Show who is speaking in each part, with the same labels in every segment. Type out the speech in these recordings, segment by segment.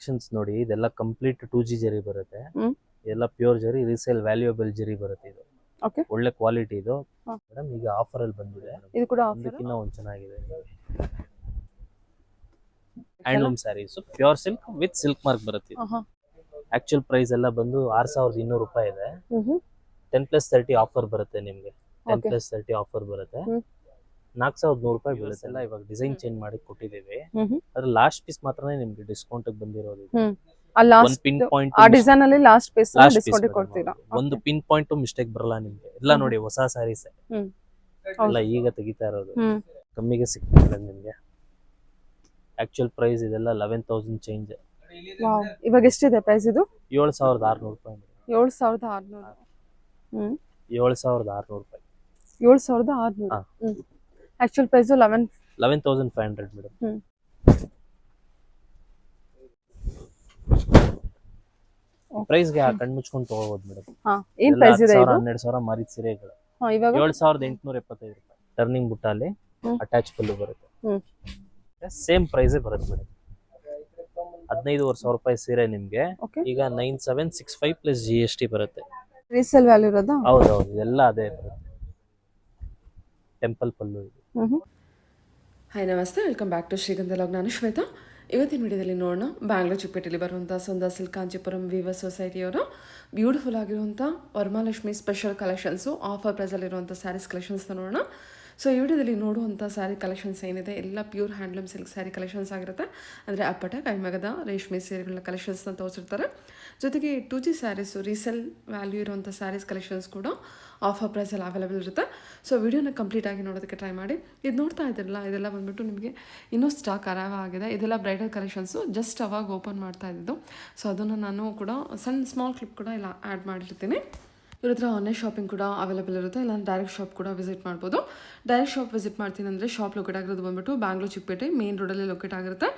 Speaker 1: Collections ನೋಡಿ ಇದೆಲ್ಲ complete two G ಜರಿ ಬರುತ್ತೆ. ಎಲ್ಲ ಪ್ಯೂರ್ ಜರಿ ರೀಸೇಲ್ ವ್ಯಾಲ್ಯೂಬಲ್ ಜರಿ ಬರುತ್ತೆ ಇದು. ಒಳ್ಳೆ ಕ್ವಾಲಿಟಿ ಇದು. ಮೇಡಮ್ ಈಗ ಆಫರ್ ಅಲ್ಲಿ ಬಂದಿದೆ
Speaker 2: ಇದು ಕೂಡ ಆಫರ್
Speaker 1: ಒಂದಕ್ಕಿಂತ ಒಂದ್ ಚೆನ್ನಾಗಿದೆ. Handloom sarees pure silk with silk mark ಬರುತ್ತೆ ಆಕ್ಚುಲ್ ಪ್ರೈಸ್ ಎಲ್ಲ ಬಂದು ಆರ್ ಸಾವಿರದ ಇನ್ನೂರು ರೂಪಾಯಿ ಇದೆ. ಟೆನ್ ಪ್ಲಸ್ ತರ್ಟಿ ಆಫರ್ ಬರುತ್ತೆ ನಿಮ್ಗೆ. ಟೆನ್ ಪ್ಲಸ್ ಥರ್ಟಿ ಆಫರ್ ಬರುತ್ತೆ. ನಾಲ್ಕು ಸಾವಿರದ ನೂರು ರೂಪಾಯಿ ಬೀಳುತ್ತೆ ಅಲ್ಲ ಇವಾಗ ಡಿಸೈನ್ ಚೇಂಜ್ ಮಾಡಿ ಕೊಟ್ಟಿದ್ದೀವಿ. ಅದ್ರ ಲಾಸ್ಟ್ ಪೀಸ್ ಮಾತ್ರನೇ ನಿಮ್ಗೆ ಡಿಸ್ಕೌಂಟ್ ಬಂದಿರೋದು ಒಂದ್ ಪಿನ್ ಪಾಯಿಂಟ್
Speaker 2: ಆ ಡಿಸೈನ್ ಅಲ್ಲಿ ಲಾಸ್ಟ್ ಪೀಸ್ ಡಿಸ್ಕೌಂಟ್ ಕೊಡ್ತೀರಾ?
Speaker 1: ಒಂದು ಪಿನ್ ಪಾಯಿಂಟ್ ಮಿಸ್ಟೇಕ್ ಬರಲ್ಲ ನಿಮ್ಗೆ. ಎಲ್ಲ ನೋಡಿ ಹೊಸ ಸ್ಯಾರೀಸ್. ಎಲ್ಲ ಈಗ ತೆಗಿತಾ ಇರೋದು. ಕಮ್ಮಿಗೆ ಸಿಗ್ತದೆ ನಿಮ್ಗೆ. ಆಕ್ಚುಯಲ್ ಪ್ರೈಸ್ ಇದೆಲ್ಲ ಲೆವೆನ್ ತೌಸಂಡ್ ಚೇಂಜ್
Speaker 2: ಇವಾಗ ಎಷ್ಟಿದೆ ಪ್ರೈಸ್ ಇದು?
Speaker 1: ಏಳು ಸಾವಿರದ ಆರ್ನೂರು ರೂಪಾಯಿ
Speaker 2: ಏಳು ಸಾವಿರದ ಆರ್ನೂರು.
Speaker 1: ಏಳು ಸಾವಿರದ ಆರ್ನೂರು ರೂಪಾಯಿ.
Speaker 2: ಏಳು ಸಾವಿರದ ಆರ್ನೂರು. Actual price eleven
Speaker 1: eleven thousand five hundred madam. ಪ್ರೈಸ್ಗೆ ಕಣ್ ಮುಚ್ಕೊಂಡು ತಗೋಬಹುದು ಮೇಡಮ್
Speaker 2: ಏನ್ ಪ್ರೈಸ್ ಇದೆ ಇದು?
Speaker 1: ಹನ್ನೆರಡು ಸಾವಿರ ಮಾರಿದ ಸೀರೆಗಳು.
Speaker 2: ಇವಾಗ?
Speaker 1: ಏಳು ಸಾವಿರದ ಎಂಟುನೂರ ಎಪ್ಪತ್ತೈದು ರೂಪಾಯಿ. ಟರ್ನಿಂಗ್ ಬುಟ್ಟಲ್ಲಿ
Speaker 2: ಅಲ್ಲಿ
Speaker 1: ಅಟ್ಯಾಚ್ ಪಲ್ಲು ಬರುತ್ತೆ. ಸೇಮ್ ಪ್ರೈಸೇ ಬರುತ್ತೆ ಮೇಡಮ್ ಹದಿನೈದುವರೆ ಸಾವಿರ ರೂಪಾಯಿ ಸೀರೆ ನಿಮ್ಗೆ. ಈಗ nine seven six five plus G S T ಬರುತ್ತೆ.
Speaker 2: ರೀಸೇಲ್ ವ್ಯಾಲ್ಯೂ ಇರೋದಾ?
Speaker 1: ಹೌದೌದು ಎಲ್ಲ ಅದೇ ಬರುತ್ತೆ. ಟೆಂಪಲ್ ಪಲ್ಲು ಇದು.
Speaker 3: ಹಾಯ್ ನಮಸ್ತೆ. Welcome back to Shrigandha log ನಾನು ಶ್ವೇತಾ. ಇವತ್ತಿನ ವಿಡಿಯೋದಲ್ಲಿ ನೋಡೋಣ ಬ್ಯಾಂಗ್ಳೂರ್ ಚಿಕ್ಕಪೇಟೆಯಲ್ಲಿ ಬರುವಂಥ ಸುಂದಾ ಸಿಲ್ಕ್ ವಿವರ್ ವಿವ ಸೊಸೈಟಿಯವರ ಬ್ಯೂಟಿಫುಲ್ ಆಗಿರುವಂಥ ವರಮಹಾಲಕ್ಷ್ಮಿ ಸ್ಪೆಷಲ್ ಕಲೆಕ್ಷನ್ಸು ಆಫರ್ ಪ್ರೈಸಲ್ಲಿರುವಂಥ ಸ್ಯಾರೀಸ್ ಕಲೆಕ್ಷನ್ಸ್ನ ನೋಡೋಣ. ಸೊ ಈ ವಿಡಿಯೋದಲ್ಲಿ ನೋಡುವಂಥ ಸ್ಯಾರಿ ಕಲೆಕ್ಷನ್ಸ್ ಏನಿದೆ, ಎಲ್ಲ pure handloom silk saree collections ಆಗಿರುತ್ತೆ. ಅಂದರೆ ಅಪ್ಪಟ, ಕೈಮಗದ, ರೇಷ್ಮೆ ಸೀರೆಗಳ ಕಲೆಕ್ಷನ್ಸ್ನ ತೋರಿಸಿರ್ತಾರೆ. ಜೊತೆಗೆ two G sarees resale value ಇರುವಂಥ ಸ್ಯಾರೀಸ್ ಕಲೆಕ್ಷನ್ಸ್ ಕೂಡ ಆಫರ್ ಪ್ರೈಸಲ್ಲಿ ಅವೈಲೇಬಲ್ ಇರುತ್ತೆ. ಸೊ ವಿಡಿಯೋನ ಕಂಪ್ಲೀಟಾಗಿ ನೋಡೋದಕ್ಕೆ ಟ್ರೈ ಮಾಡಿ. ಇದು ನೋಡ್ತಾ ಇದ್ದಿರಲ್ಲ, ಇದೆಲ್ಲ ಬಂದ್ಬಿಟ್ಟು ನಿಮಗೆ ಇನ್ನೂ ಸ್ಟಾಕ್ ಅರಾವ ಆಗಿದೆ. ಇದೆಲ್ಲ ಬ್ರೈಡಲ್ ಕಲೆಕ್ಷನ್ಸು ಜಸ್ಟ್ ಅವಾಗ ಓಪನ್ ಮಾಡ್ತಾ ಇದ್ದಿದ್ದು ಸೊ ಅದನ್ನು ನಾನು ಕೂಡ, ಸಣ್ಣ ಸ್ಮಾಲ್ ಕ್ಲಿಪ್ ಕೂಡ ಇಲ್ಲ ಆ್ಯಡ್ ಮಾಡಿರ್ತೀನಿ. ಇವ್ರ ಹತ್ರ ಆನ್ಲೈನ್ ಶಾಪಿಂಗ್ ಕೂಡ ಅವೈಲೇಬಲ್ ಇರುತ್ತೆ. ಇಲ್ಲ ಡೈರೆಕ್ಟ್ ಶಾಪ್ ಕೂಡ ವಿಸಿಟ್ ಮಾಡ್ಬೋದು. ಡೈರೆಕ್ಟ್ ಶಾಪ್ ವಿಸಿಟ್ ಮಾಡ್ತೀನಿ ಅಂದರೆ ಶಾಪ್ ಲೊಕೇಟ್ ಆಗಿರೋದು ಬಂದ್ಬಿಟ್ಟು ಬ್ಯಾಂಗ್ಳೂರ್ ಚಿಕ್ಕಪೇಟೆ ಮೇನ್ ರೋಡಲ್ಲಿ ಲೊಕೇಟ್ ಆಗಿರುತ್ತೆ.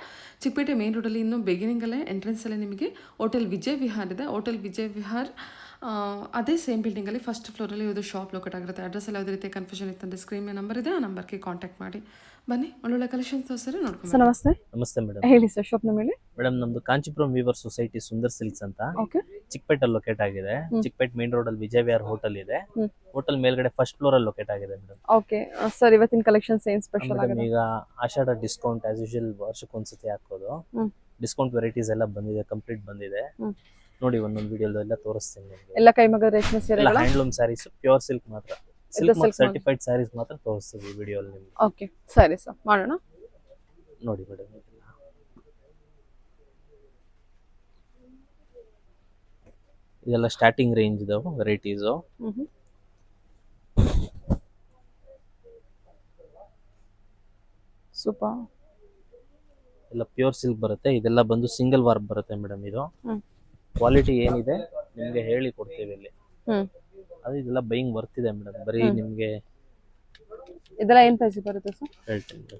Speaker 3: ಚಿಕ್ಕಪೇಟೆ ಮೇನ್ ರೋಡಲ್ಲಿ ಇನ್ನೂ ಬಿಗಿನಿಂಗಲ್ಲೇ ಎಂಟ್ರೆನ್ಸಲ್ಲೇ ನಿಮಗೆ ಹೋಟೆಲ್ ವಿಜಯ್ ವಿಹಾರ್ ಇದೆ. ಹೋಟೆಲ್ ವಿಜಯ್ ವಿಹಾರ್ ಅದೇ ಸೇಮ್ ಬಿಲ್ಡಿಂಗಲ್ಲಿ ಫಸ್ಟ್ ಫ್ಲೋರಲ್ಲಿ ಇವ್ರದ್ದು ಶಾಪ್ ಲೊಕೇಟ್ ಆಗಿರುತ್ತೆ. ಅಡ್ರೆಸ್ ಎಲ್ಲ ಯಾವುದೇ ರೀತಿ ಕನ್ಫ್ಯೂಷನ್ ಇತ್ತಂದರೆ ಸ್ಕ್ರೀನ್ ನಂಬರ್ ಇದೆ ಆ ನಂಬರ್ಗೆ ಕಾಂಟ್ಯಾಕ್ಟ್ ಮಾಡಿ. ಬನ್ನಿ ಒಳ್ಳೊಳ್ಳೆ ಕಲೆಕ್ಷನ್ಸ್ ತೋರಿಸಿ ನೋಡ್ಕೊಂಡು
Speaker 2: ಸರ್ ನಮಸ್ತೆ.
Speaker 1: ನಮಸ್ತೆ ಮೇಡಮ್
Speaker 2: ಹೇಳಿ ಸರ್ ಶಾಪ್ ನಮ್ಮ ಹೇಳಿ
Speaker 1: ಮೇಡಮ್ ನಮ್ದು Kanchipuram weaver society Sundar silks ಅಂತ.
Speaker 2: ಓಕೆ
Speaker 1: ಚಿಕ್ಕಪೇಟೆ ಲೊಕೇಟ್ ಆಗಿದೆ.
Speaker 2: ಚಿಕ್ಕಪೇಟ್
Speaker 1: ಚಿಕ್ಕಪೇಟೆ ಮೇನ್ ರೋಡ್ ಅಲ್ಲಿ ವಿಜಯ್ ವಿಹಾರ್ ಹೋಟೆಲ್ ಇದೆ.
Speaker 2: ಹ್ಮ್.
Speaker 1: ಹೋಟೆಲ್ ಮೇಲ್ಗಡೆ ಫಸ್ಟ್ ಫ್ಲೋರ್ ಅಲ್ಲಿ ಲೊಕೇಟ್ ಆಗಿದೆ ಮೇಡಮ್
Speaker 2: ಓಕೆ ಸರ್ ಇವತ್ತಿನ ಕಲೆಕ್ಷನ್ಸ್ ಏನ್ ಸ್ಪೆಷಲ್
Speaker 1: ಮೇಡಮ್
Speaker 2: ಆಗಿದೆ?
Speaker 1: ಈಗ ಆಷಾಢ ಡಿಸ್ಕೌಂಟ್ ಆಸ್ ಯೂಶುವಲ್ ವರ್ಷಕ್ಕೊಂದ್ಸತಿ ಹಾಕೋದು.
Speaker 2: ಹ್ಮ್.
Speaker 1: ಡಿಸ್ಕೌಂಟ್ ವೆರೈಟೀಸ್ ಎಲ್ಲ ಬಂದಿದೆ ಕಂಪ್ಲೀಟ್ ಬಂದಿದೆ.
Speaker 2: ಹ್ಮ್.
Speaker 1: ನೋಡಿ ಒಂದೊಂದು ವಿಡಿಯೋದೆಲ್ಲ ತೋರಿಸ್ತೀನಿ ನಿಮಗೆ.
Speaker 2: ಎಲ್ಲ ಕೈಮಗ ರೇಷ್ಮೆ
Speaker 1: ಎಲ್ಲ
Speaker 2: ಸೀರೆಗಳ
Speaker 1: ಹ್ಯಾಂಡ್ಲೂಮ್ ಸ್ಯಾರೀಸ್ ಪ್ಯೂರ್ ಸಿಲ್ಕ್ ಮಾತ್ರ. ಸಿಲ್ಕ್
Speaker 2: silk
Speaker 1: ಸರ್ಟಿಫೈಡ್ ಸ್ಯಾರೀಸ್ ಮಾತ್ರ. ತೋರಿಸ್ತೀವಿ ಈ ವಿಡಿಯೋ ಅಲ್ಲಿ ನಿಮ್ಗೆ.
Speaker 2: ಓಕೆ ಸರಿ ಸರ್. ಮಾಡೋಣ?
Speaker 1: ನೋಡಿ ಮೇಡಮ್ ಇದೆಲ್ಲ ಸ್ಟಾರ್ಟಿಂಗ್ ರೇಂಜ್ ಇದಾವೆ ವೆರೈಟೀಸು
Speaker 2: ಹ್ಮ್ ಸೂಪರ್
Speaker 1: ಎಲ್ಲ ಪ್ಯೂರ್ ಸಿಲ್ಕ್ ಬರುತ್ತೆ. ಇದೆಲ್ಲ ಬಂದು ಸಿಂಗಲ್ ವಾರ್ಪ್ ಬರುತ್ತೆ ಮೇಡಮ್ ಇದು.
Speaker 2: ಹ್ಮ್.
Speaker 1: ಕ್ವಾಲಿಟಿ ಏನಿದೆ ನಿಮಗೆ ಹೇಳಿ ಕೊಡ್ತೀವಿ ಇಲ್ಲಿ.
Speaker 2: ಹ್ಮ್.
Speaker 1: ಅದು ಇದೆಲ್ಲ ಬೈಯಿಂಗ್ ಬರ್ತಿದೆ ಮೇಡಮ್ ಬರೀ
Speaker 2: ಬರಿ
Speaker 1: ನಿಮಗೆ
Speaker 2: ಇದೆಲ್ಲ ಏನ್ ಪ್ರೈಸ್ ಬರುತ್ತೆ ಸರ್
Speaker 1: ಹೇಳ್ತೀನಿ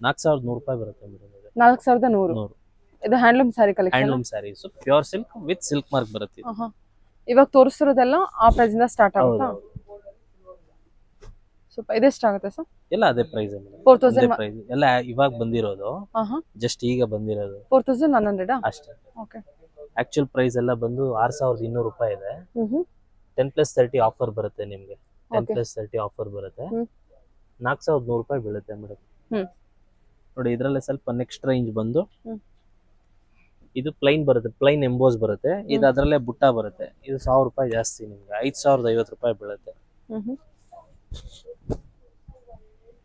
Speaker 1: ನಾಲ್ಕು ಸಾವಿರದ ನೂರು ರೂಪಾಯಿ ಬರುತ್ತೆ ಮೇಡಮ್ ಇದು.
Speaker 2: ನಾಲ್ಕು ಸಾವಿರದ ನೂರು.
Speaker 1: ನೂರು.
Speaker 2: ಇದು handloom saree collection
Speaker 1: handloom so pure silk with silk mark ಬರುತ್ತೆ ಇದು.
Speaker 2: ಇವಾಗ ತೋರಿಸಿರೋದೆಲ್ಲ ಆ ಪ್ರೈಸ್ ಇಂದ ಸ್ಟಾರ್ಟ್ ಆಗುತ್ತಾ?
Speaker 1: ಹೌದು.
Speaker 2: ಸೂಪರ್ ಇದೆಷ್ಟಾಗುತ್ತೆ ಸರ್
Speaker 1: ಎಲ್ಲ ಅದೇ ಪ್ರೈಸ್
Speaker 2: ಫೋರ್ ತೌಸಂಡ್
Speaker 1: ಪ್ರೈಸ್ ಎಲ್ಲ ಇವಾಗ ಬಂದಿರೋದು.
Speaker 2: ಹಾ
Speaker 1: ಜಸ್ಟ್ ಈಗ ಬಂದಿರೋದು.
Speaker 2: ಫೋರ್ ತೌಸಂಡ್ ಒನ್ ಹಂಡ್ರೆಡಾ
Speaker 1: ಅಷ್ಟೇ.
Speaker 2: ಓಕೆ
Speaker 1: ಆಕ್ಚುಲ್ ಪ್ರೈಸ್ ಎಲ್ಲ ಬಂದು ಆರ್ ಸಾವಿರದ ಇನ್ನೂರು ರೂಪಾಯಿ ಇದೆ. ಟೆನ್ ಪ್ಲಸ್ ತರ್ಟಿ ಆಫರ್ ಬರುತ್ತೆ ನಿಮ್ಗೆ. ಟೆನ್. ಪ್ಲಸ್ ತರ್ಟಿ ಆಫರ್ ಬರುತ್ತೆ. ನಾಲ್ಕು ಸಾವಿರದ ನೂರು ರೂಪಾಯಿ ಬೀಳುತ್ತೆ ಮೇಡಮ್ ನೋಡಿ ಇದರಲ್ಲೇ ಸ್ವಲ್ಪ ನೆಕ್ಸ್ಟ್ ರೇಂಜ್ ಬಂದು ಇದು ಪ್ಲೈನ್ ಬರುತ್ತೆ ಪ್ಲೈನ್ ಎಂಬೋಸ್ ಬರುತ್ತೆ. ಇದು. ಅದರಲ್ಲೇ ಬುಟ್ಟ ಬರುತ್ತೆ. ಇದು ಸಾವಿರ ರೂಪಾಯಿ ಜಾಸ್ತಿ ನಿಮ್ಗೆ ಐದು ಸಾವಿರದ ಐವತ್ತು ರೂಪಾಯಿ ಬೀಳುತ್ತೆ.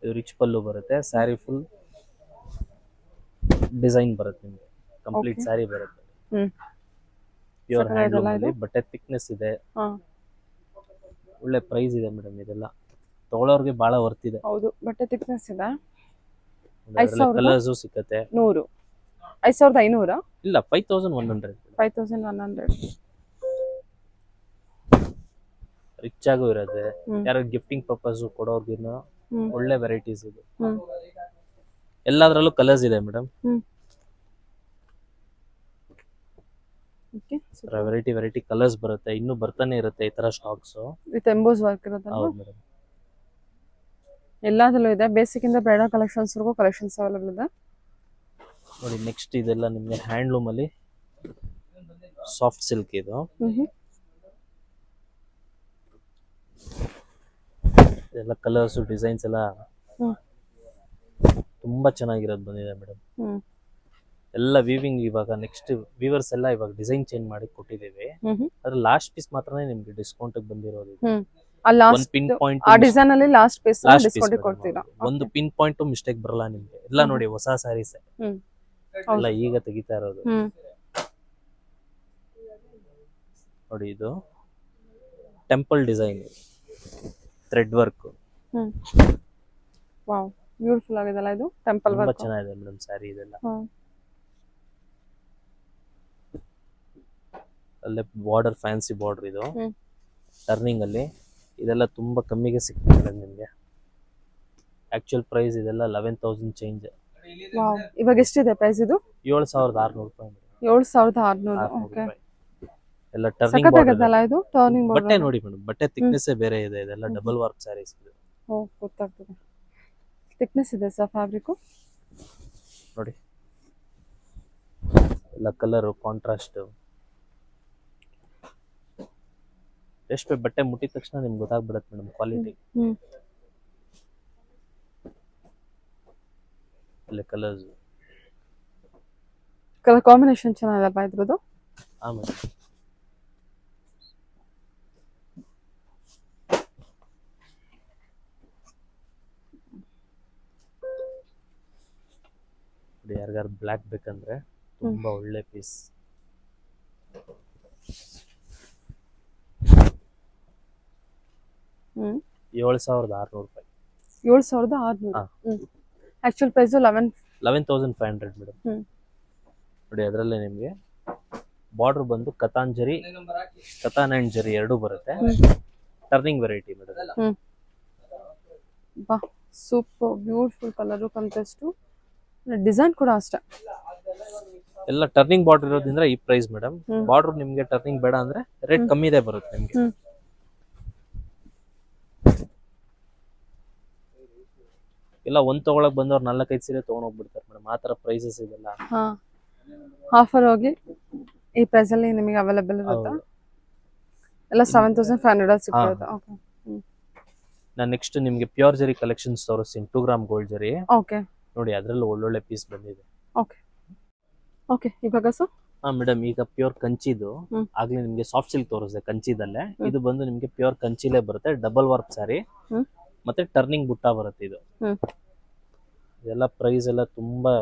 Speaker 1: ಇದು ರಿಚ್ ಪಲ್ಲು ಬರುತ್ತೆ ಸ್ಯಾರಿ ಫುಲ್ ಡಿಸೈನ್ ಬರುತ್ತೆ ನಿಮ್ಗೆ. ಕಂಪ್ಲೀಟ್. ಸ್ಯಾರಿ ಬರುತ್ತೆ. ಪ್ಯೂರ್ ಹ್ಯಾಂಡ್ಲೂಮ್ ಅಲ್ಲಿ ಬಟ್ಟೆ ಥಿಕ್ನೆಸ್ ಇದೆ. ಒಳ್ಳೆ ಪ್ರೈಸ್ ಇದೆ ಮೇಡಮ್ ಇದೆಲ್ಲ. ತಗೊಳ್ಳೋರ್ಗೆ ಬಹಳ ವರ್ತ್ ಇದೆ.
Speaker 2: ಹೌದು ಬಟ್ಟೆ thickness ಇದೆ?
Speaker 1: ಕಲರ್ಸು ಸಿಕ್ಕತ್ತೆ.
Speaker 2: ನೂರು. ಐದು ಸಾವಿರದ ಐನೂರ?
Speaker 1: ಇಲ್ಲ five thousand one hundred
Speaker 2: five thousand one hundred
Speaker 1: rich ಆಗೂ ಇರತ್ತೆ ಯಾರು ಗಿಫ್ಟಿಂಗ್ ಪರ್ಪಸ್ ಕೊಡೋರ್ಗಿನ್ನ ಒಳ್ಳೆ ವೆರೈಟೀಸ್ ಇದೆ. ಎಲ್ಲಾದ್ರಲ್ಲೂ ಕಲರ್ಸ್ ಇದೆ madam
Speaker 2: okay
Speaker 1: variety variety colours ಬರುತ್ತೆ. ಇನ್ನು ಬರ್ತಾನೆ ಇರುತ್ತೆ ಈ ತರ ಸ್ಟಾಕ್ಸ್
Speaker 2: ವಿತ್ ಎಂಬೋಸ್ ವರ್ಕ್ ಇರೋದಲ್ಲ
Speaker 1: ಹೌದು ಮೇಡಮ್
Speaker 2: ಎಲ್ಲದಲ್ಲೂ ಇದೆ. ಬೇಸಿಕ್ ಇಂದ ಬ್ರೈಡಲ್ ಕಲೆಕ್ಷನ್ಸ್ ವರೆಗೂ ಕಲೆಕ್ಷನ್ಸ್ ಅವೈಲೇಬಲ್ ಇದೆ.
Speaker 1: ನೋಡಿ ನೆಕ್ಸ್ಟ್ ಇದೆಲ್ಲ ನಿಮಗೆ ಹ್ಯಾಂಡ್ಲೂಮ್ ಅಲ್ಲಿ ಸಾಫ್ಟ್ ಸಿಲ್ಕ್ ಇದು. ಎಲ್ಲ ಕಲರ್ಸ್ ಡಿಸೈನ್ಸ್ ಎಲ್ಲ
Speaker 2: ಹ್ಮ್.
Speaker 1: ತುಂಬಾ ಚೆನ್ನಾಗಿರೋದು ಬಂದಿದೆ ಮೇಡಮ್
Speaker 2: ಹ್ಮ್.
Speaker 1: ಎಲ್ಲ ವೀವಿಂಗ್ ಇವಾಗ ನೆಕ್ಸ್ಟ್ ವೀವರ್ಸ್ ಎಲ್ಲ ಇವಾಗ ಡಿಸೈನ್ ಚೇಂಜ್ ಮಾಡಿ ಕೊಟ್ಟಿದ್ದೇವೆ. ಅದ್ರ ಲಾಸ್ಟ್ ಪೀಸ್ ಮಾತ್ರನೇ ನಿಮ್ಗೆ ಡಿಸ್ಕೌಂಟ್ ಬಂದಿರೋದು ಒಂದ್ ಪಿನ್ ಪಾಯಿಂಟ್
Speaker 2: ಆ ಡಿಸೈನ್ ಅಲ್ಲಿ ಲಾಸ್ಟ್ ಪೀಸ್
Speaker 1: ಲಾಸ್ಟ್
Speaker 2: ಡಿಸ್ಕೌಂಟ್ ಕೊಡ್ತೀರಾ?
Speaker 1: ಒಂದು ಪಿನ್ ಪಾಯಿಂಟ್ ಮಿಸ್ಟೇಕ್ ಬರಲ್ಲ ನಿಮ್ಗೆ. ಎಲ್ಲ ನೋಡಿ ಹೊಸ ಸ್ಯಾರೀಸ್ ಎಲ್ಲ ಈಗ ತೆಗಿತಾ ಇರೋದು. ನೋಡಿ ಇದು. Temple design thread work
Speaker 2: wow beautiful ಆಗಿದೆಲ್ಲ ಇದು? ಟೆಂಪಲ್ ವರ್ಕ್
Speaker 1: ಚೆನ್ನಾಗಿದೆ ಮೇಡಮ್ ಸ್ಯಾರಿ ಇದೆಲ್ಲ. ಅಲ್ಲೇ ಬಾರ್ಡರ್ ಫ್ಯಾನ್ಸಿ ಬಾರ್ಡರ್ ಇದು. ಟರ್ನಿಂಗ್ ಅಲ್ಲಿ. ಇದೆಲ್ಲ ತುಂಬಾ ಕಮ್ಮಿಗೆ ಸಿಗ್ತದೆ ನಿಮಗೆ. ಆಕ್ಚುಯಲ್ ಪ್ರೈಸ್ ಇದೆಲ್ಲ ಲೆವೆನ್ ತೌಸಂಡ್ ಚೇಂಜ್
Speaker 2: ಇವಾಗ ಎಷ್ಟಿದೆ ಪ್ರೈಸ್ ಇದು?
Speaker 1: ಏಳು ಸಾವಿರದ ಆರ್ನೂರು ರೂಪಾಯಿ.
Speaker 2: ಏಳು ಸಾವಿರದ ಆರ್ನೂರು. ಓಕೆ
Speaker 1: ಎಲ್ಲ ಟರ್ನಿಂಗ್ ಬಾರ್ಡರ್
Speaker 2: ಇದು. ಟರ್ನಿಂಗ್
Speaker 1: ಬಟ್ಟೆ ನೋಡಿ ಮೇಡಮ್. ಬಟ್ಟೆ ಥಿಕ್ನೆಸ್ ಬೇರೆ ಇದೆ. ಇದೆಲ್ಲ ಡಬಲ್ ವರ್ಕ್ ಸ್ಯಾರೀಸ್ ಇದು.
Speaker 2: ಓ ಗೊತ್ತಾಗ್ತದೆ. ಥಿಕ್ನೆಸ್ ಇದೆ ಸರ್ ಫ್ಯಾಬ್ರಿಕ್
Speaker 1: ನೋಡಿ. ಎಲ್ಲ ಕಲರ್ ಕಾಂಟ್ರಾಸ್ಟ್ ಎಷ್ಟು ಬಟ್ಟೆ ಮುಟ್ಟಿದ ತಕ್ಷಣ ನಿಮ್ಗೆ ಗೊತ್ತಾಗ್ಬಿಡತ್ತೆ ಮೇಡಮ್ ಕ್ವಾಲಿಟಿ.
Speaker 2: ಹ್ಮ್
Speaker 1: ಅಲ್ಲೇ ಕಲರ್ಸ್
Speaker 2: ಕಲರ್ ಕಾಂಬಿನೇಷನ್ ಚೆನ್ನಾಗಿದೆಯಲ್ವಾ ಇದ್ರದ್ದು?
Speaker 1: ಆಮೇಲೆ ನೋಡಿ ಯಾರಿಗಾರು ಬ್ಲ್ಯಾಕ್ ಬೇಕಂದ್ರೆ ತುಂಬಾ ಒಳ್ಳೆ ಪೀಸ್ ಏಳು ಸಾವಿರದ ಆರ್ನೂರು ರೂಪಾಯಿ.
Speaker 2: ಏಳು ಸಾವಿರದ ಆರ್ನೂರು. Actual price eleven
Speaker 1: eleven thousand five hundred madam. ನೋಡಿ ಅದರಲ್ಲೇ ನಿಮಗೆ ಬಾರ್ಡರ್ ಬಂದು ಕತಾನ್ ಅಂಡ್ ಜರಿ ಎರಡೂ ಬರುತ್ತೆ. Turning variety madam.
Speaker 2: ಬಾ super beautiful colour contrast design ಕೂಡ ಅಷ್ಟೇ.
Speaker 1: ಎಲ್ಲ ಟರ್ನಿಂಗ್ ಬಾರ್ಡರ್ ಇರೋದ್ರಿಂದ ಈ ಪ್ರೈಸ್ ಮೇಡಮ್. ಬಾರ್ಡರ್ ನಿಮ್ಗೆ ಟರ್ನಿಂಗ್ ಬೇಡ ಅಂದ್ರೆ ರೇಟ್ ಕಮ್ಮಿದೆ ಬರುತ್ತೆ ನಿಮ್ಗೆ. ಇಲ್ಲ ಒಂದ್ ತಗೊಳಕ್ ಬಂದವ್ರು ನಾಲ್ಕೈದು ಸೀರೆ ತಗೊಂಡ್ ಹೋಗ್ಬಿಡ್ತಾರೆ ಮೇಡಮ್. ಆ ತರ ಪ್ರೈಸಸ್ ಇದೆಲ್ಲ.
Speaker 2: ಹಾ. ಆಫರ್ ಹೋಗಿ ಈ ಪ್ರೈಸ್ ಅಲ್ಲಿ ನಿಮಗೆ ಅವೈಲೇಬಲ್ ಇರುತ್ತಾ. ಎಲ್ಲ ಸೆವೆನ್ ತೌಸಂಡ್ ಫೈವ್ ಹಂಡ್ರೆಡ್ ಸಿಗ್ತದೆ ಓಕೆ
Speaker 1: ನಾನು ನೆಕ್ಸ್ಟ್ ನಿಮಗೆ ಪ್ಯೂರ್ ಜರಿ ಕಲೆಕ್ಷನ್ಸ್ ತೋರಿಸ್ತೀನಿ. ಟೂ ಗ್ರಾಮ್ ಗೋಲ್ಡ್ ಜರಿ
Speaker 2: ಓಕೆ
Speaker 1: ನೋಡಿ ಅದರಲ್ಲಿ ಒಳ್ಳೊಳ್ಳೆ ಪೀಸ್ ಬಂದಿದೆ.
Speaker 2: ಓಕೆ ಓಕೆ ಇವಾಗ ಸರ್?
Speaker 1: ಹಾ ಮೇಡಮ್ ಈಗ ಪ್ಯೂರ್ ಕಂಚಿದು. ಆಗ್ಲೇ ನಿಮ್ಗೆ ಸಾಫ್ಟ್ ಸಿಲ್ಕ್ ತೋರಿಸಿದೆ ಕಂಚಿದಲ್ಲೇ. ಇದು ಬಂದು ನಿಮ್ಗೆ ಪ್ಯೂರ್ ಕಂಚಿಲೇ ಬರುತ್ತೆ ಡಬಲ್ ವರ್ಕ್
Speaker 2: ಹ್ಮ್.
Speaker 1: ಮತ್ತೆ ಟರ್ನಿಂಗ್ ಬುಟ್ಟ ಬರುತ್ತೆ ಇದು.
Speaker 2: ಹ್ಮ್.
Speaker 1: ಇದೆಲ್ಲ ಪ್ರೈಸ್ ಎಲ್ಲ ತುಂಬಾ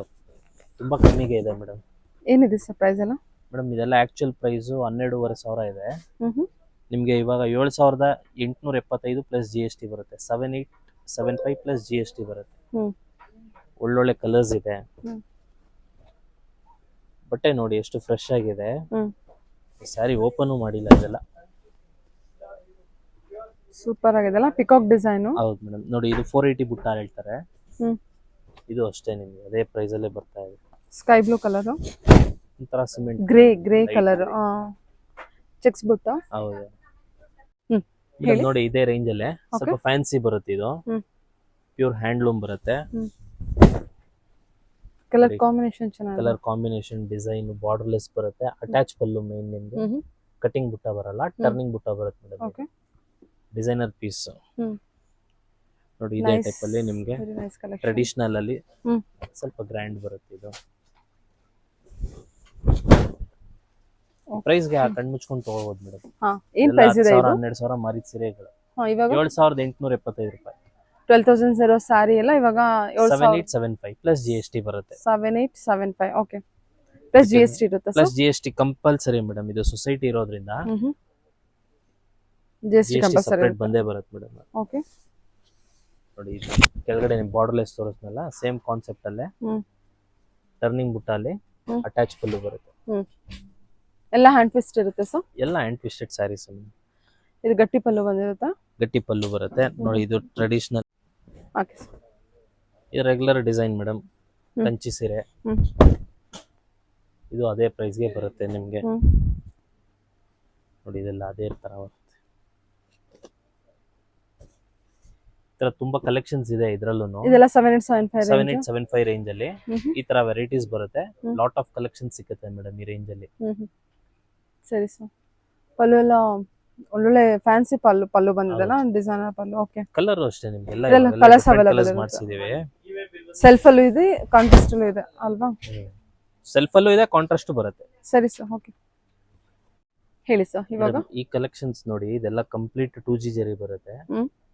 Speaker 1: ತುಂಬಾ ಕಮ್ಮಿಗೆ ಇದೆ ಮೇಡಮ್
Speaker 2: ಏನಿದೆ ಸರ್ ಪ್ರೈಸ್ ಎಲ್ಲ?
Speaker 1: ಮೇಡಮ್ ಇದೆಲ್ಲ ಆಕ್ಚುಯಲ್ ಪ್ರೈಸು ಹನ್ನೆರಡೂವರೆ ಸಾವಿರ ಇದೆ.
Speaker 2: ಹ್ಮ್ ಹ್ಮ್.
Speaker 1: ನಿಮಗೆ ಇವಾಗ ಏಳು ಸಾವಿರದ ಎಂಟುನೂರ ಎಪ್ಪತ್ತೈದು ಪ್ಲಸ್ ಜಿ ಎಸ್ ಟಿ ಬರುತ್ತೆ. Seven eight seven five plus G S T ಬರುತ್ತೆ.
Speaker 2: ಹ್ಮ್.
Speaker 1: ಒಳ್ಳೊಳ್ಳೆ ಕಲರ್ಸ್ ಇದೆ.
Speaker 2: ಹ್ಮ್.
Speaker 1: ಬಟ್ಟೆ ನೋಡಿ ಎಷ್ಟು ಫ್ರೆಶ್ ಆಗಿದೆ.
Speaker 2: ಹ್ಮ್.
Speaker 1: ಸ್ಯಾರಿ ಓಪನ್ ಮಾಡಿಲ್ಲ ಇದೆಲ್ಲ
Speaker 2: ಸೂಪರ್ ಆಗಿದೆಲ್ಲ ಪಿಕಾಕ್ ಡಿಸೈನ್
Speaker 1: ಹೌದು ಮೇಡಮ್ ನೋಡಿ ಇದು ಫೋರ್ ಏಯ್ಟಿ ಬುಟ್ಟ ಹೇಳ್ತಾರೆ. ಇದು ಅಷ್ಟೇ ನಿಮಗೆ. ಅದೇ ಪ್ರೈಸ್ ಅಲ್ಲೇ ಬರ್ತಾ ಇದೆ.
Speaker 2: ಸ್ಕೈ ಬ್ಲೂ ಕಲರ್
Speaker 1: ಒಂಥರ cement
Speaker 2: grey grey. Colour checks ಬುಟ್ಟ?
Speaker 1: ಹೌದು.
Speaker 2: ಹ್ಮ್.
Speaker 1: ಮೇಡಮ್ ನೋಡಿ ಇದೇ ರೇಂಜ್ ಅಲ್ಲೇ. ಸ್ವಲ್ಪ ಫ್ಯಾನ್ಸಿ ಬರುತ್ತೆ ಇದು. ಪ್ಯೂರ್ ಹ್ಯಾಂಡ್ಲೂಮ್ ಬರುತ್ತೆ.
Speaker 2: ಕಲರ್ ಕಾಂಬಿನೇಷನ್ ಚೆನ್ನಾಗಿ
Speaker 1: ಕಲರ್ ಕಾಂಬಿನೇಷನ್ ಡಿಸೈನ್ ಬಾರ್ಡರ್ಲೆಸ್ ಬರುತ್ತೆ. ಅಟ್ಯಾಚ್ ಪಲ್ಲು ಮೇನ್ ನಿಮ್ಗೆ ಕಟಿಂಗ್ ಬುಟ್ಟ ಬರಲ್ಲ ಟರ್ನಿಂಗ್ ಬುಟ್ಟ ಬರುತ್ತೆ ಮೇಡಮ್
Speaker 2: ಓಕೆ
Speaker 1: ಡಿಸೈನರ್ ಪೀಸ್ ನೋಡಿ ಇದೇ
Speaker 2: Nice.
Speaker 1: ಟೈಪ್ ಅಲ್ಲಿ ನಿಮ್ಗೆ
Speaker 2: ವೆರಿ ನೈಸ್ ಕಲೆಕ್ಷನ್
Speaker 1: ಟ್ರೆಡಿಷನಲ್ ಅಲ್ಲಿ
Speaker 2: ಹ್ಮ್.
Speaker 1: ಸ್ವಲ್ಪ ಗ್ರ್ಯಾಂಡ್ ಬರುತ್ತೆ ಇದು. ಪ್ರೈಸ್ಗೆ ಪ್ರೈಸ್ಗೆ ಕಣ್ ಮುಚ್ಕೊಂಡು ತಗೋಬಹುದು ಮೇಡಮ್
Speaker 2: ಹಾ ಏನ್ ಪ್ರೈಸ್ ಇದೆ ಇದು?
Speaker 1: ಹನ್ನೆರಡು ಸಾವಿರ ಮಾರಿದ ಸೀರೆಗಳು.
Speaker 2: ಹಾ ಇವಾಗ?
Speaker 1: ಏಳು ಸಾವಿರದ ಎಂಟುನೂರ ಎಪ್ಪತ್ತೈದು ರೂಪಾಯಿ.
Speaker 2: ಟ್ವೆಲ್ ತೌಸಂಡ್ ಇರೋ ಸ್ಯಾರಿ ಎಲ್ಲ ಇವಾಗ ಏಳು
Speaker 1: ಸೆವೆನ್
Speaker 2: ಸಾವಿರ
Speaker 1: eight seven five plus G S T ಬರುತ್ತೆ.
Speaker 2: Seven eight seven five okay plus G S T ಇರುತ್ತೆ sir
Speaker 1: plus G S T compulsory madam ಇದು ಸೊಸೈಟಿ ಇರೋದ್ರಿಂದ
Speaker 2: ಹ್ಮ್ ಹ್ಮ್ G S
Speaker 1: G
Speaker 2: T
Speaker 1: S T
Speaker 2: compulsory
Speaker 1: separate ಬಂದೇ ಬರುತ್ತೆ madam
Speaker 2: okay
Speaker 1: ನೋಡಿ ಇದು ಕೆಳಗಡೆ ನಿಮ್ ಬಾರ್ಡರ್ಲೆಸ್ ತೋರಿಸ್ನಲ್ಲ ಸೇಮ್ ಕಾನ್ಸೆಪ್ಟ್ ಅಲ್ಲೇ ಟರ್ನಿಂಗ್
Speaker 2: ಬುಟ್ಟಲ್ಲಿ
Speaker 1: ಅಟ್ಯಾಚ್ ಪಲ್ಲು ಬರುತ್ತೆ.
Speaker 2: ಎಲ್ಲ ಹ್ಯಾಂಡ್ ಟ್ವಿಸ್ಟ್ ಇರುತ್ತೆ ಸರ್
Speaker 1: ಎಲ್ಲ ಹ್ಯಾಂಡ್ ಟ್ವಿಸ್ಟೆಡ್ ಸ್ಯಾರೀಸ್
Speaker 2: ಇದು ಗಟ್ಟಿ ಪಲ್ಲು ಬಂದಿರುತ್ತಾ?
Speaker 1: ಗಟ್ಟಿ ಪಲ್ಲು ಬರುತ್ತೆ. ನೋಡಿ ಇದು ಟ್ರೆಡಿಷನಲ್
Speaker 2: ಓಕೆ
Speaker 1: ಇದು ರೆಗ್ಯುಲರ್ ಡಿಸೈನ್ ಮೇಡಮ್. ಕಂಚಿ ಸೀರೆ. ಇದು ಅದೇ ಪ್ರೈಸ್ಗೆ ಬರುತ್ತೆ ನಿಮಗೆ. ನೋಡಿ ಇದೆಲ್ಲ ಅದೇ ತರ ತರ ತುಂಬಾ ಕಲೆಕ್ಷನ್ಸ್ ಇದೆ ಇದ್ರಲ್ಲೂ
Speaker 2: ಇದೆಲ್ಲ seven eight seven five
Speaker 1: seven eight seven five range ಅಲ್ಲಿ ಈ ತರ ವೆರೈಟೀಸ್ ಬರುತ್ತೆ. ಲಾಟ್ ಆಫ್ ಕಲೆಕ್ಷನ್ ಸಿಗುತ್ತೆ ಮೇಡಮ್ ಈ ರೇಂಜ್ ಅಲ್ಲಿ.
Speaker 2: ಸರಿ ಸರ್ ಪಲ್ಲು ಎಲ್ಲ ಒಳ್ಳೊಳ್ಳೆ ಫ್ಯಾನ್ಸಿ ಪಲ್ಲು ಪಲ್ಲು ಬಂದಿದೆಲ್ಲ ಡಿಸೈನರ್ ಪಲ್ಲು ಓಕೆ
Speaker 1: ಕಲರ್ ಅಷ್ಟೇ ನಿಮ್ಗೆ. ಎಲ್ಲ ಕಲರ್ಸ್
Speaker 2: ಅವೈಲೇಬಲ್
Speaker 1: ಮಾಡಿಸಿದೀವಿ.
Speaker 2: ಸೆಲ್ಫ್ ಅಲ್ಲೂ ಇದೆ ಕಾಂಟ್ರಾಸ್ಟ್ ಅಲ್ಲೂ ಇದೆ ಅಲ್ವಾ?
Speaker 1: ಸೆಲ್ಫ್ ಅಲ್ಲೂ ಇದೆ ಕಾಂಟ್ರಾಸ್ಟ್ ಬರುತ್ತೆ.
Speaker 2: ಸರಿ ಸರ್ ಓಕೆ ಹೇಳಿ ಸರ್ ಇವಾಗ?
Speaker 1: ಈ ಕಲೆಕ್ಷನ್ಸ್ ನೋಡಿ ಇದೆಲ್ಲ ಕಂಪ್ಲೀಟ್ ಟೂ ಜಿ ಜರಿ ಬರುತ್ತೆ.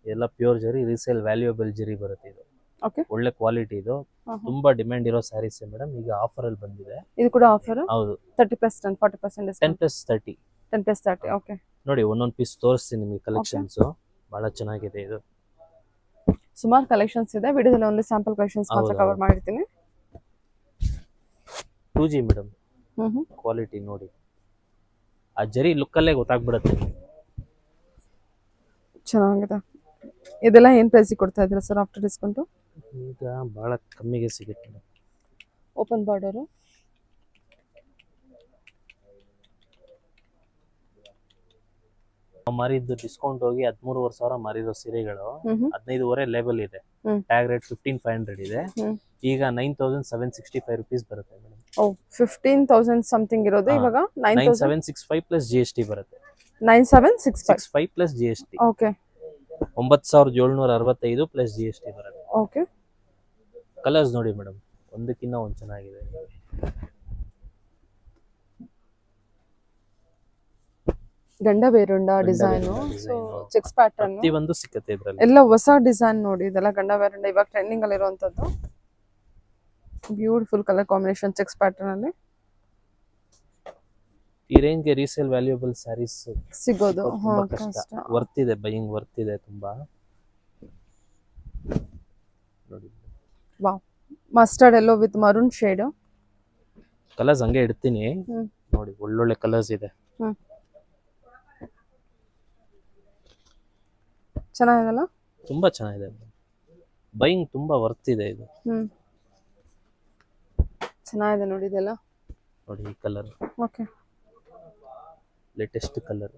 Speaker 1: ಎಲ್ಲ ಪ್ಯೂರ್ ಜರಿ ರೀಸೇಲ್ ವ್ಯಾಲ್ಯೂಯಬಲ್ ಜರಿ ಬರುತ್ತೆ ಇದು.
Speaker 2: ಓಕೆ
Speaker 1: ಒಳ್ಳೆ ಕ್ವಾಲಿಟಿ ಇದು. ತುಂಬಾ ಡಿಮ್ಯಾಂಡ್ ಇರೋ ಸ್ಯಾರೀಸ್ ಮೇಡಮ್ ಈಗ ಆಫರ್ ಅಲ್ಲಿ ಬಂದಿದೆ.
Speaker 2: ಇದು ಕೂಡ ಆಫರ್
Speaker 1: ಹೌದು.
Speaker 2: Thirty plus ten forty percent
Speaker 1: ten plus thirty
Speaker 2: ten plus thirty okay
Speaker 1: ನೋಡಿ ಒಂದೊಂದು ಪೀಸ್ ತೋರಿಸ್ತೀನಿ ನಿಮಗೆ ಕಲೆಕ್ಷನ್ಸ್ ಬಹಳ ಚೆನ್ನಾಗಿದೆ ಇದು.
Speaker 2: ಸುಮಾರು ಕಲೆಕ್ಷನ್ಸ್ ಇದೆ. ವಿಡಿಯೋದಲ್ಲಿ ಒಂದು ಸ್ಯಾಂಪಲ್ ಕಲೆಕ್ಷನ್ಸ್ ಮಾತ್ರ ಕವರ್. ಮಾಡಿರ್ತೀನಿ.
Speaker 1: ಟೂ ಜಿ ಮೇಡಮ್ ಕ್ವಾಲಿಟಿ ನೋಡಿ. ಆ ಜರಿ ಲುಕ್ಕಲ್ಲೇ ಗೊತ್ತಾಗ್ಬಿಡುತ್ತೆ.
Speaker 2: ಚೆನ್ನಾಗಿದೆ. ಇದೆಲ್ಲ ಏನ್ ಪ್ರೈಸಿಗೆ ಕೊಡ್ತಾ ಇದ್ದೀರಾ ಸರ್ ಆಫ್ಟರ್ ಡಿಸ್ಕೌಂಟು
Speaker 1: ಈಗ ಬಹಳ ಕಮ್ಮಿಗೆ ಸಿಗುತ್ತೆ.
Speaker 2: ಓಪನ್ ಬಾರ್ಡರು
Speaker 1: ನಾವು ಮಾರಿದ್ದು ಡಿಸ್ಕೌಂಟ್ ಹೋಗಿ ಹದಿಮೂರುವರೆ ಸಾವಿರ ಮಾರಿರೋ ಸೀರೆಗಳು ಹದಿನೈದುವರೆ ಲೇಬಲ್ ಇದೆ.
Speaker 2: ಹ್ಮ್.
Speaker 1: Tag rate fifteen five hundred ಇದೆ.
Speaker 2: ಹ್ಮ್.
Speaker 1: ಈಗ nine thousand seven sixty five rupees ಬರುತ್ತೆ ಮೇಡಮ್.
Speaker 2: ಓ ಫಿಫ್ಟೀನ್ ತೌಸಂಡ್ ಸಮಥಿಂಗ್ ಇರೋದು
Speaker 1: ಹಾ.
Speaker 2: ಇವಾಗ nine
Speaker 1: nine
Speaker 2: thousand
Speaker 1: seven six five plus G S T ಬರುತ್ತೆ.
Speaker 2: Nine seven six five
Speaker 1: six five plus G S T
Speaker 2: okay
Speaker 1: ಒಂಬತ್ತು ಸಾವಿರದ ಏಳ್ನೂರ ಅರವತ್ತೈದು plus G S T ಬರುತ್ತೆ.
Speaker 2: ಓಕೆ
Speaker 1: ಕಲರ್ಸ್ ನೋಡಿ ಮೇಡಮ್ ಒಂದಕ್ಕಿಂತ ಒಂದು ಚೆನ್ನಾಗಿದೆ.
Speaker 2: Ganda Berunda design so checks pattern
Speaker 1: ಪ್ರತಿಯೊಂದು ಸಿಕ್ಕತ್ತೆ ಇದರಲ್ಲಿ.
Speaker 2: ಎಲ್ಲ ಹೊಸ ಡಿಸೈನ್ ನೋಡಿ ಇದೆಲ್ಲ ಗಂಡ ಬೇರುಂಡ ಇವಾಗ ಟ್ರೆಂಡಿಂಗ್ ಅಲ್ಲಿ ಇರುವಂತದ್ದು beautiful colour combination checks pattern ಅಲ್ಲಿ.
Speaker 1: ಈ ರೇಂಜ್ಗೆ ರೀಸೇಲ್ ವ್ಯಾಲ್ಯೂಬಲ್ ಸ್ಯಾರೀಸ್
Speaker 2: ಸಿಗೋದು.
Speaker 1: ತುಂಬಾ ಕಷ್ಟ. ವರ್ತ್ ಇದೆ ಬೈಯಿಂಗ್ ವರ್ತ್ ಇದೆ ತುಂಬಾ. ನೋಡಿ.
Speaker 2: Wow. Mustard yellow with maroon shade
Speaker 1: colours ಹಂಗೆ ಇಡ್ತೀನಿ. ನೋಡಿ ಒಳ್ಳೊಳ್ಳೆ ಕಲರ್ಸ್ ಇದೆ.
Speaker 2: ಚೆನ್ನಾಗಿದಲ್ಲ
Speaker 1: ತುಂಬಾ ಚೆನ್ನಾಗಿದೆ. ಬೈಯಿಂಗ್ ತುಂಬಾ ವರ್ತ್ ಇದೆ ಇದು.
Speaker 2: ಚೆನ್ನಾಗಿದೆ ನೋಡಿ ಇದೆಲ್ಲ.
Speaker 1: ನೋಡಿ ಈ ಕಲರ್
Speaker 2: ಓಕೆ
Speaker 1: ಲೇಟೆಸ್ಟ್ ಕಲರ್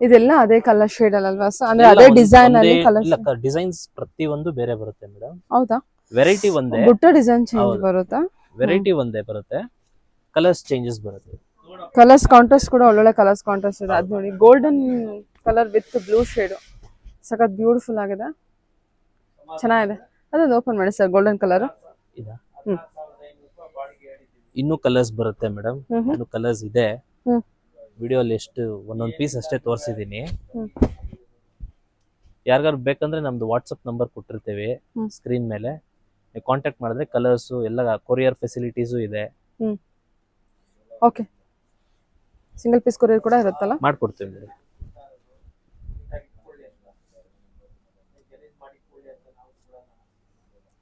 Speaker 2: ಇದೆಲ್ಲ ಅದೇ ಕಲರ್ ಶೇಡ್ ಅಲ್ವಾ ಸರ್ ಅಂದ್ರೆ ಅದೇ ಡಿಸೈನ್ ಅಲ್ಲಿ ಕಲರ್
Speaker 1: ಇಲ್ಲ ಡಿಸೈನ್ಸ್ ಪ್ರತಿ ಒಂದು ಬೇರೆ ಬರುತ್ತೆ ಮೇಡಮ್
Speaker 2: ಹೌದಾ?
Speaker 1: ವೆರೈಟಿ ಒಂದೇ.
Speaker 2: ಬುಟ್ಟ ಡಿಸೈನ್ ಚೇಂಜ್ ಬರುತ್ತಾ?
Speaker 1: ವೆರೈಟಿ ಒಂದೇ ಬರುತ್ತೆ. ಕಲರ್ಸ್ ಚೇಂಜಸ್ ಬರುತ್ತೆ.
Speaker 2: ಕಲರ್ಸ್ ಕಾಂಟ್ರಾಸ್ಟ್ ಕೂಡ ಒಳ್ಳೊಳ್ಳೆ ಕಲರ್ಸ್ ಕಾಂಟ್ರಾಸ್ಟ್ ಇದೆ. ಅದು ನೋಡಿ golden colour with blue shade ಸಖತ್ ಬ್ಯೂಟಿಫುಲ್ ಆಗಿದೆ. ಚೆನ್ನಾಗಿದೆ. ಅದೊಂದು ಓಪನ್ ಮಾಡಿ ಸರ್ ಗೋಲ್ಡನ್ ಕಲರ್
Speaker 1: ಇದಾ?
Speaker 2: ಹ್ಮ್.
Speaker 1: ಇನ್ನೂ ಕಲರ್ಸ್ ಬರುತ್ತೆ ಮೇಡಮ್ ಇನ್ನು ಕಲರ್ಸ್ ಇದೆ.
Speaker 2: ವಿಡಿಯೋ
Speaker 1: ವಿಡಿಯೋಲಿ ಎಷ್ಟು ಒಂದೊಂದು ಪೀಸ್ ಅಷ್ಟೇ ತೋರಿಸಿದ್ದೀನಿ
Speaker 2: ಹ್ಮ್.
Speaker 1: ಯಾರಿಗಾರು ಬೇಕಂದ್ರೆ ನಮ್ದು ವಾಟ್ಸಪ್ ನಂಬರ್ ಕೊಟ್ಟಿರ್ತೇವೆ
Speaker 2: ಹ್ಮ್.
Speaker 1: ಸ್ಕ್ರೀನ್ ಮೇಲೆ. ಕಾಂಟ್ಯಾಕ್ಟ್ ಮಾಡಿದ್ರೆ ಕಲರ್ಸು ಎಲ್ಲ ಕೊರಿಯರ್ ಫೆಸಿಲಿಟೀಸ್ ಇದೆ.
Speaker 2: ಹ್ಮ್. ಓಕೆ ಸಿಂಗಲ್ ಪೀಸ್ ಕೊರಿಯರ್ ಕೂಡ ಇರುತ್ತಲ್ಲ?
Speaker 1: ಮಾಡ್ಕೊಡ್ತೀವಿ ಮೇಡಮ್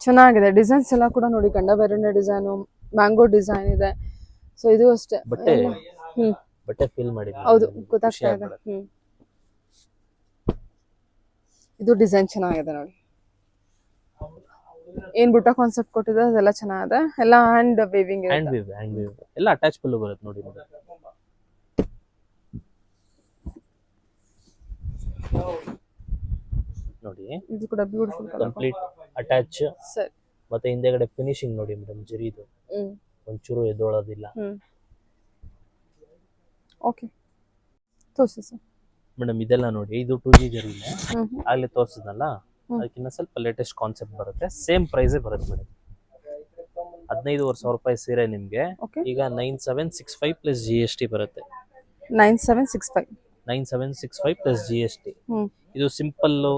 Speaker 2: ಚೆನ್ನಾಗಿದೆ. ಡಿಸೈನ್ಸ್ ಎಲ್ಲ ಕೂಡ ನೋಡಿ ಗಂಡ ಬೆರಣ್ಯ ಡಿಸೈನು ಮ್ಯಾಂಗೋ ಡಿಸೈನ್ ಇದೆ. ಸೊ ಇದು ಅಷ್ಟೇ.
Speaker 1: ಬಟ್ಟೆ
Speaker 2: ಹ್ಮ್.
Speaker 1: ಬಟ್ಟೆ ಫೀಲ್ ಮಾಡಿ
Speaker 2: ಹೌದು ಗೊತ್ತಾಗ್ತಾ ಇದೆ. ಹ್ಮ್. ಇದು ಡಿಸೈನ್ ಚೆನ್ನಾಗಿದೆ ನೋಡಿ. ಏನ್ ಬುಟ್ಟ ಕಾನ್ಸೆಪ್ಟ್ ಕೊಟ್ಟಿದೆ ಅದೆಲ್ಲ ಚೆನ್ನಾಗಿದೆ. ಎಲ್ಲ hand waving
Speaker 1: hand weave hand weave ಎಲ್ಲ ಅಟ್ಯಾಚ್ ಪಲ್ಲು ಬರುತ್ತೆ ನೋಡಿ ನೋಡಿ.
Speaker 2: ಇದು ಕೂಡ ಬ್ಯೂಟಿಫುಲ್
Speaker 1: ಕಂಪ್ಲೀಟ್ ಅಟ್ಯಾಚ್
Speaker 2: ಸರಿ.
Speaker 1: ಮತ್ತೆ ಹಿಂದೆಗಡೆ ಫಿನಿಶಿಂಗ್ ನೋಡಿ ಮೇಡಮ್ ಜರಿದು.
Speaker 2: ಹ್ಮ್.
Speaker 1: ಒಂಚೂರು ಎದ್ದೋಳೋದಿಲ್ಲ.
Speaker 2: ಹ್ಮ್. ಓಕೆ ತೋರಿಸಿ ಸರ್.
Speaker 1: ಮೇಡಮ್ ಇದೆಲ್ಲ ನೋಡಿ ಇದು ಟೂ ಜಿ ಜರಿನೇ
Speaker 2: ಹ್ಮ್ ಹ್ಮ್.
Speaker 1: ಆಗ್ಲೇ ತೋರಿಸಿದ್ನಲ್ಲ?
Speaker 2: ಹ್ಮ್.
Speaker 1: ಅದಕ್ಕಿಂತ ಸ್ವಲ್ಪ ಲೇಟೆಸ್ಟ್ ಕಾನ್ಸೆಪ್ಟ್ ಬರುತ್ತೆ. ಸೇಮ್ ಪ್ರೈಸೇ ಬರುತ್ತೆ ಮೇಡಮ್ ಹದಿನೈದುವರೆ ಸಾವಿರ ರೂಪಾಯಿ ಸೀರೆ ನಿಮಗೆ.
Speaker 2: ಓಕೆ
Speaker 1: ಈಗ nine seven six five plus G S T ಬರುತ್ತೆ.
Speaker 2: Nine seven six five
Speaker 1: nine seven six five plus G S T
Speaker 2: ಹ್ಮ್.
Speaker 1: ಇದು ಸಿಂಪಲ್ಲು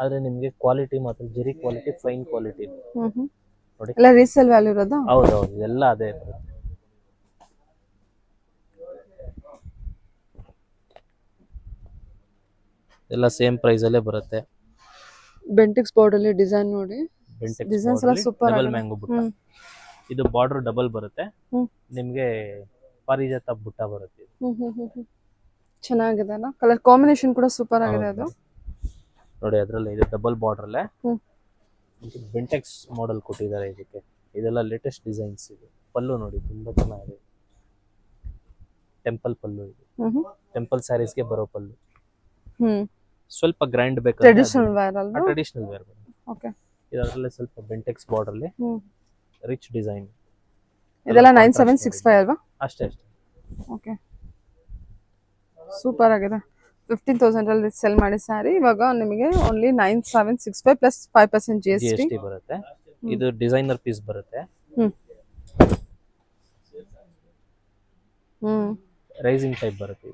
Speaker 1: ಆದರೆ ನಿಮಗೆ ಕ್ವಾಲಿಟಿ ಮಾತ್ರ ಜೆರಿ ಕ್ವಾಲಿಟಿ ಫೈನ್ ಕ್ವಾಲಿಟಿ ನೋಡಿ.
Speaker 2: ಎಲ್ಲ ರೀಸೇಲ್ ವ್ಯಾಲ್ಯೂ ಹೌದು
Speaker 1: ಹೌದು ಎಲ್ಲ ಅದೇ ಇರುತ್ತೆ. ಎಲ್ಲ ಸೇಮ್ ಪ್ರೈಸಲ್ಲೇ ಬರುತ್ತೆ.
Speaker 2: ಬೆಂಟಿಕ್ಸ್ ಬೋರ್ಡ್ ಅಲ್ಲಿ ಡಿಸೈನ್ ನೋಡಿ. ಡಿಸೈನ್ಸ್ ಎಲ್ಲ ಸೂಪರ್
Speaker 1: ಡಬಲ್. ಮ್ಯಾಂಗೋ ಬುಟ್ಟ. ಇದು ಬಾರ್ಡರ್ ಡಬಲ್ ಬರುತ್ತೆ. ನಿಮಗೆ ಪಾರಿಜಾತ ಬುಟ್ಟ ಬರುತ್ತೆ
Speaker 2: ಚೆನ್ನಾಗಿದೆ ಅಲ್ಲ ಕಲರ್ ಕಾಂಬಿನೇಷನ್ ಕೂಡ ಸೂಪರ್ ಆಗಿದೆ ಅದು.
Speaker 1: ನೋಡಿ ಅದರಲ್ಲಿ ಇದು ಡಬಲ್ ಬಾರ್ಡ್ರಲ್ಲೇ ಬೆಂಟೆಕ್ಸ್ ಮಾಡೆಲ್ ಕೊಟ್ಟಿದ್ದಾರೆ ಇದಕ್ಕೆ. ಇದೆಲ್ಲ ಲೇಟೆಸ್ಟ್ ಡಿಸೈನ್ಸ್ ಇದು. ಪಲ್ಲು ನೋಡಿ ತುಂಬಾ ಚೆನ್ನಾಗಿದೆ. ಟೆಂಪಲ್ ಪಲ್ಲು ಇದು. ಟೆಂಪಲ್ ಸ್ಯಾರೀಸ್ಗೆ ಬರೋ ಪಲ್ಲು. ಸ್ವಲ್ಪ ಗ್ರ್ಯಾಂಡ್ ಬೇಕು
Speaker 2: ಟ್ರೆಡಿಷನಲ್ ವೇರ್ ಅಲ್ವಾ?
Speaker 1: ಟ್ರೆಡಿಷನಲ್ ವೇರ್
Speaker 2: ಓಕೆ
Speaker 1: ಇದರಲ್ಲೇ ಸ್ವಲ್ಪ ಬೆಂಟೆಕ್ಸ್ ಬಾರ್ಡರ್
Speaker 2: ಅಲ್ಲಿ
Speaker 1: ರಿಚ್ ಡಿಸೈನ್
Speaker 2: ಇದೆಲ್ಲ ನೈನ್ ಸೆವೆನ್ ಸಿಕ್ಸ್ ಫೈವ್ ಅಲ್ವಾ?
Speaker 1: ಅಷ್ಟೇ ಅಷ್ಟೇ.
Speaker 2: ಓಕೆ ಸೂಪರ್ ಆಗಿದೆ. ಫಿಫ್ಟೀನ್ ತೌಸಂಡ್ ಅಲ್ಲಿ ಸೆಲ್ ಮಾಡಿ ಸ್ಯಾರಿ ಇವಾಗ ನಿಮಗೆ only nine seven six five plus five percent G S T
Speaker 1: ಬರುತ್ತೆ. ಇದು ಡಿಸೈನರ್ ಪೀಸ್ ಬರುತ್ತೆ. ರೈಸಿಂಗ್ ಟೈಪ್ ಬರುತ್ತೆ.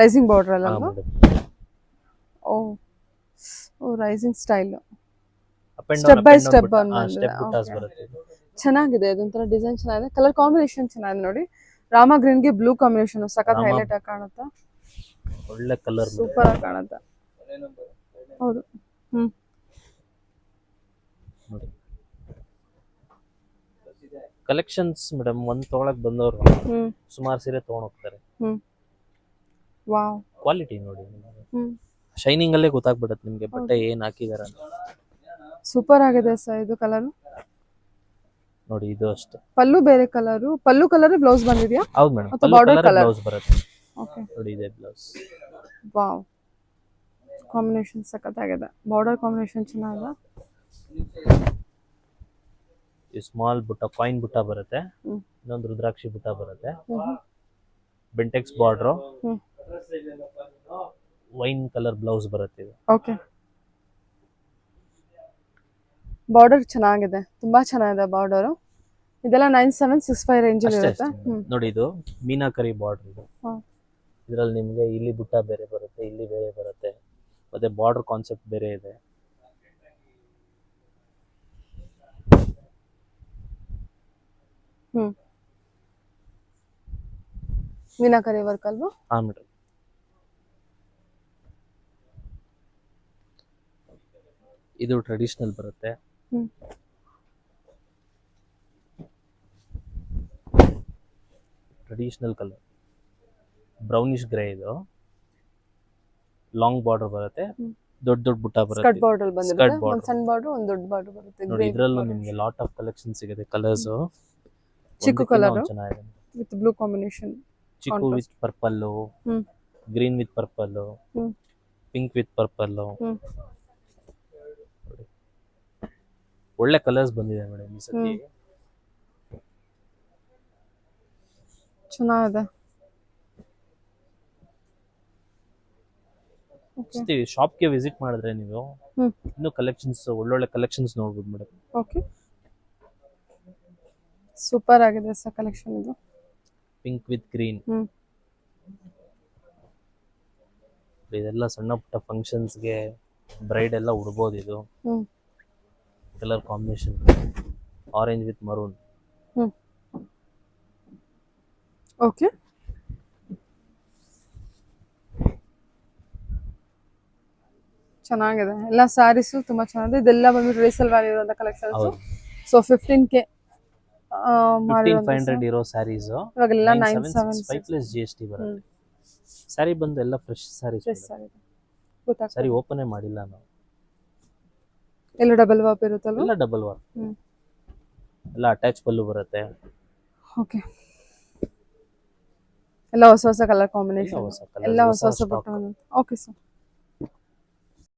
Speaker 2: ರೈಸಿಂಗ್ ಬಾರ್ಡರ್ ಅಲ್ಲ. ಓ ಓ rising style step
Speaker 1: by step.
Speaker 2: ಚೆನ್ನಾಗಿದೆ ಅದೊಂಥರ ಡಿಸೈನ್ ಚೆನ್ನಾಗಿದೆ. ಕಲರ್ ಕಾಂಬಿನೇಷನ್ ಚೆನ್ನಾಗಿದೆ ನೋಡಿ. ರಾಮ ಗ್ರೀನ್ಗೆ ಬ್ಲೂ ಕಾಂಬಿನೇಷನ್ ಸಖತ್ ಹೈಲೈಟ್ ಆಗಿ ಕಾಣುತ್ತಾ?
Speaker 1: ಒಳ್ಳೆ ಕಲರ್.
Speaker 2: ಸೂಪರ್ ಆಗಿ ಕಾಣುತ್ತಾ? ಹೌದು. ಹ್ಮ್.
Speaker 1: ಕಲೆಕ್ಷನ್ಸ್ ಮೇಡಮ್ ಒಂದ್ ತೊಗೊಳಕ್ ಬಂದವರು ಸುಮಾರು ಸೀರೆ ತಗೊಂಡ್ ಹೋಗ್ತಾರೆ.
Speaker 2: ವಾವ್.
Speaker 1: ಕ್ವಾಲಿಟಿ ನೋಡಿ ಶೈನಿಂಗ್ ಅಲ್ಲೇ ಗೊತ್ತಾಗ್ಬಿಡತ್ತೆ ನಿಮ್ಗೆ ಬಟ್ಟೆ ಏನ್ ಹಾಕಿದಾರ ಅಂತ.
Speaker 2: ಸೂಪರ್ ಆಗಿದೆ ಸರ್ ಇದು ಕಲರ್
Speaker 1: ನೋಡಿ ಇದು ಅಷ್ಟು.
Speaker 2: ಪಲ್ಲು ಬೇರೆ ಕಲರ್ ಪಲ್ಲು ಕಲರ್ ಬ್ಲೌಸ್ ಬಂದಿದ್ಯಾ?
Speaker 1: ಹೌದು ಮೇಡಮ್
Speaker 2: ಬಾರ್ಡರ್ colour?
Speaker 1: ಬ್ಲೌಸ್ ಬರುತ್ತೆ.
Speaker 2: ಓಕೆ
Speaker 1: ನೋಡಿ ಇದೆ ಬ್ಲೌಸ್.
Speaker 2: ವಾವ್ ಕಾಂಬಿನೇಷನ್ ಸಖತ್ತಾಗಿದೆ. ಬಾರ್ಡರ್ ಕಾಂಬಿನೇಷನ್ ಚೆನ್ನಾಗಿದೆ
Speaker 1: ಈ ಸ್ಮಾಲ್ ಬುಟ್ಟ ಕಾಯಿನ್ ಬುಟ್ಟ ಬರುತ್ತೆ. ಇನ್ನೊಂದು ರುದ್ರಾಕ್ಷಿ ಬುಟ್ಟ ಬರುತ್ತೆ. Bentex border wine colour blouse ಬರುತ್ತೆ ಇದು.
Speaker 2: ಓಕೆ ಬಾರ್ಡರ್ ಚೆನ್ನಾಗಿದೆ ತುಂಬಾ ಚೆನ್ನಾಗಿದೆ ಬಾರ್ಡರ್. ಇದೆಲ್ಲ nine seven six five range ಇರುತ್ತೆ.
Speaker 1: ನೋಡಿ ಇದು ಮೀನಾಕರಿ ಬಾರ್ಡರ್ ಇದು. ಇದರಲ್ಲಿ ನಿಮಗೆ ಇಲ್ಲಿ ಬುಟ್ಟ ಬೇರೆ ಬರುತ್ತೆ ಇಲ್ಲಿ ಬೇರೆ ಬರುತ್ತೆ. ಮತ್ತೆ ಬಾರ್ಡರ್ ಕಾನ್ಸೆಪ್ಟ್ ಬೇರೆ ಇದೆ.
Speaker 2: ಹ್ಮ್. ಮೀನಾಕರಿ ವರ್ಕ್ ಅಲ್ವಾ?
Speaker 1: ಹಾ ಮೇಡಮ್ ಇದು ಟ್ರೆಡಿಷನಲ್ ಬರುತ್ತೆ. ಟ್ರೆಡಿಷನಲ್ ಕಲರ್ ಬ್ರೌನಿಶ್ ಗ್ರೇ ಇದು. ಲಾಂಗ್ ಬಾರ್ಡರ್ ಬರುತ್ತೆ. ದೊಡ್ಡ ದೊಡ್ಡ ಬುಟ್ಟ
Speaker 2: ಸ್ಕರ್ಟ್
Speaker 1: ಬರುತ್ತೆ
Speaker 2: ಬಾರ್ಡರ್ ಬಂದಿರುತ್ತೆ.
Speaker 1: Skirt border.
Speaker 2: ಒಂದ್ ಸಣ್ಣ ಬಾರ್ಡರ್ ಒಂದು ದೊಡ್ಡ ಬಾರ್ಡರ್ ಬರುತ್ತೆ.
Speaker 1: ನೋಡಿ ಇದ್ರಲ್ಲೂ ನಿಮ್ಗೆ ಲಾಟ್ ಆಫ್ ಕಲೆಕ್ಷನ್ ಸಿಗುತ್ತೆ. ಕಲರ್ಸ್
Speaker 2: ಚಿಕ್ಕು ಕಲರ್
Speaker 1: ಚೆನ್ನಾಗಿದೆ.
Speaker 2: ವಿತ್ ಬ್ಲೂ ಕಾಂಬಿನೇಷನ್
Speaker 1: ಚಿಕ್ಕು
Speaker 2: Contrast.
Speaker 1: With purple
Speaker 2: hmm.
Speaker 1: Green with purple
Speaker 2: hmm.
Speaker 1: Pink with purple
Speaker 2: hmm.
Speaker 1: ಒಳ್ಳೆ ಕಲರ್ಸ್ ಬಂದಿದೆ ಮೇಡಮ್ ಈ ಸತಿ.
Speaker 2: ಚೆನ್ನಾಗಿದೆ. ಶಾಪ್
Speaker 1: ಶಾಪ್ಗೆ ವಿಸಿಟ್ ಮಾಡಿದ್ರೆ ನೀವು ಇನ್ನು ಕಲೆಕ್ಷನ್ಸ್ ಒಳ್ಳೊಳ್ಳೆ ಕಲೆಕ್ಷನ್ಸ್ ನೋಡ್ಬೋದು ಮೇಡಮ್
Speaker 2: ಓಕೆ ಸೂಪರ್ ಆಗಿದೆ ಸರ್ ಕಲೆಕ್ಷನ್ ಇದು.
Speaker 1: ಪಿಂಕ್ ವಿತ್ ಗ್ರೀನ್ ಇದೆಲ್ಲ ಸಣ್ಣ ಪುಟ್ಟ ಫಂಕ್ಷನ್ಸ್ಗೆ ಬ್ರೈಡ್ ಎಲ್ಲ ಉಡ್ಬೋದು ಇದು. Colour combination orange with maroon.
Speaker 2: Okay. ಚೆನ್ನಾಗಿದೆ. ಎಲ್ಲ ಸ್ಯಾರೀಸು ತುಂಬಾ ಚೆನ್ನಾಗಿದೆ. ಇದೆಲ್ಲ ಬಂದ್ಬಿಟ್ಟು ರೇಸಲ್ ವ್ಯಾಲ್ಯೂ ಇರೋಂಥ collections so fifteen K
Speaker 1: five hundred ಇರೋ ಸ್ಯಾರೀಸ್
Speaker 2: ಇವಾಗೆಲ್ಲ nine seven
Speaker 1: five plus G S T ಬರುತ್ತೆ. ಸ್ಯಾರಿ ಬಂದು ಎಲ್ಲ ಫ್ರೆಶ್ ಸ್ಯಾರೀಸ್
Speaker 2: ಸಾರಿ ಸರಿ
Speaker 1: ಸ್ಯಾರಿ ಓಪನೇ ಮಾಡಿಲ್ಲ ನಾವು.
Speaker 2: ಎಲ್ಲ ಡಬಲ್ ವಾಪ್ ಇರುತ್ತಲ್ಲ
Speaker 1: ಎಲ್ಲ ಡಬಲ್
Speaker 2: ವಾಪ್
Speaker 1: ಎಲ್ಲ ಅಟ್ಯಾಚ್ ಪಲ್ಲು ಬರುತ್ತೆ.
Speaker 2: ಓಕೆ ಎಲ್ಲ ಹೊಸ ಹೊಸ ಕಲರ್ ಕಾಂಬಿನೇಷನ್ ಎಲ್ಲ ಹೊಸ
Speaker 1: ಹೊಸ
Speaker 2: ಓಕೆ ಸರ್